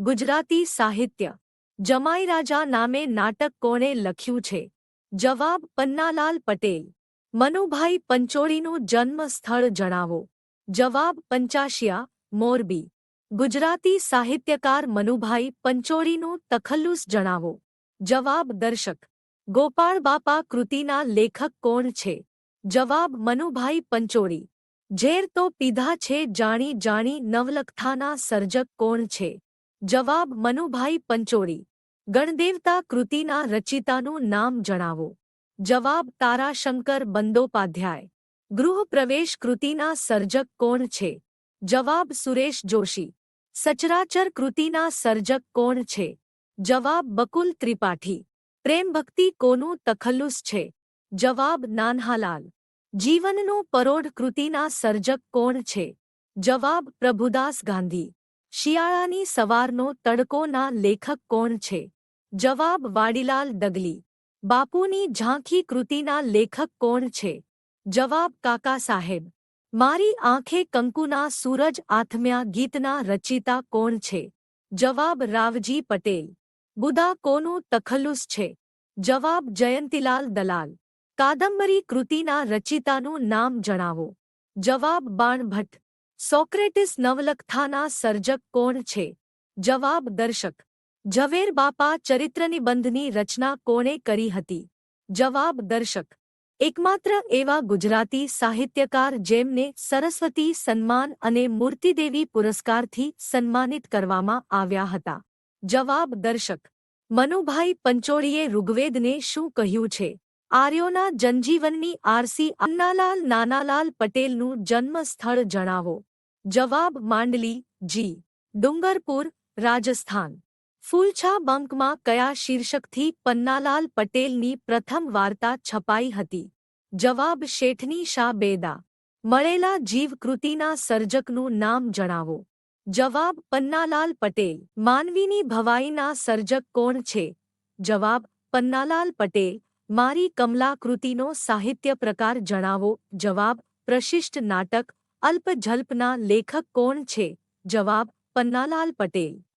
ગુજરાતી સાહિત્ય. જમાઈ રાજા નામે નાટક કોણે લખ્યું છે? જવાબ પન્નાલાલ પટેલ. મનુભાઈ પંચોળીનું જન્મ સ્થળ જણાવો. જવાબ પંચાશિયા, મોરબી. ગુજરાતી સાહિત્યકાર મનુભાઈ પંચોળીનું તખલ્લુસ જણાવો. જવાબ દર્શક. ગોપાળ બાપા કૃતિના લેખક કોણ છે? જવાબ મનુભાઈ પંચોળી. ઝેર તો પીધા છે જાણી જાણી નવલકથાના સર્જક કોણ છે? જવાબ મનુભાઈ પંચોળી. ગણદેવતા કૃતિના રચિતાનું નામ જણાવો. જવાબ તારાશંકર બંદોપાધ્યાય. ગૃહપ્રવેશ કૃતિના સર્જક કોણ છે? જવાબ સુરેશ જોશી. સચરાચર કૃતિના સર્જક કોણ છે? જવાબ બકુલ ત્રિપાઠી. પ્રેમભક્તિ કોનું તખલ્લુસ છે? જવાબ નાન્હાલાલ. જીવનનું પરોઢ કૃતિના સર્જક કોણ છે? જવાબ પ્રભુદાસ ગાંધી. શિયાળાની સવારનો તડકોના લેખક કોણ છે? જવાબ વાડીલાલ ડગલી બાપુની ઝાંખી કૃતિના લેખક કોણ છે? જવાબ કાકા સાહેબ. મારી આંખે કંકુના સૂરજ આથમ્યા ગીતના રચિતા કોણ છે? જવાબ રાવજી પટેલ. બુદા કોનું તખલ્લુસ છે? જવાબ જયંતીલાલ દલાલ. કાદંબરી કૃતિના રચિતાનું નામ જણાવો. જવાબ બાણભટ્ટ. સોક્રેટિસ નવલકથાના સર્જક કોણ છે? જવાબ દર્શક. ઝવેર બાપા ચરિત્રનિબંધની રચના કોણે કરી હતી? જવાબ દર્શક. એકમાત્ર એવા ગુજરાતી સાહિત્યકાર જેમને સરસ્વતી સન્માન અને મૂર્તિદેવી પુરસ્કારથી સન્માનિત કરવામાં આવ્યા હતા. જવાબ દર્શક. મનુભાઈ પંચોળીએ ઋગ્વેદને શું કહ્યું છે? આર્યોના જનજીવનની આરસી અન્નાલાલ નાનાલાલ પટેલનું જન્મ સ્થળ જણાવો. જવાબ માંડલી, જી. ડુંગરપુર, રાજસ્થાન. ફૂલછા બંકમાં કયા શીર્ષકથી પન્નાલાલ પટેલની પ્રથમ વાર્તા છપાઈ હતી? જવાબ શેઠની શા બેદા. મળેલા જીવકૃતિના સર્જકનું નામ જણાવો. જવાબ પન્નાલાલ પટેલ. માનવીની ભવાઈના સર્જક કોણ છે? જવાબ પન્નાલાલ પટેલ. મારી કમલાકૃતિનો સાહિત્ય પ્રકાર જણાવો. જવાબ, પ્રશિષ્ટ નાટક અલ્પઝલ્પના લેખક કોણ છે? જવાબ, પન્નાલાલ પટેલ.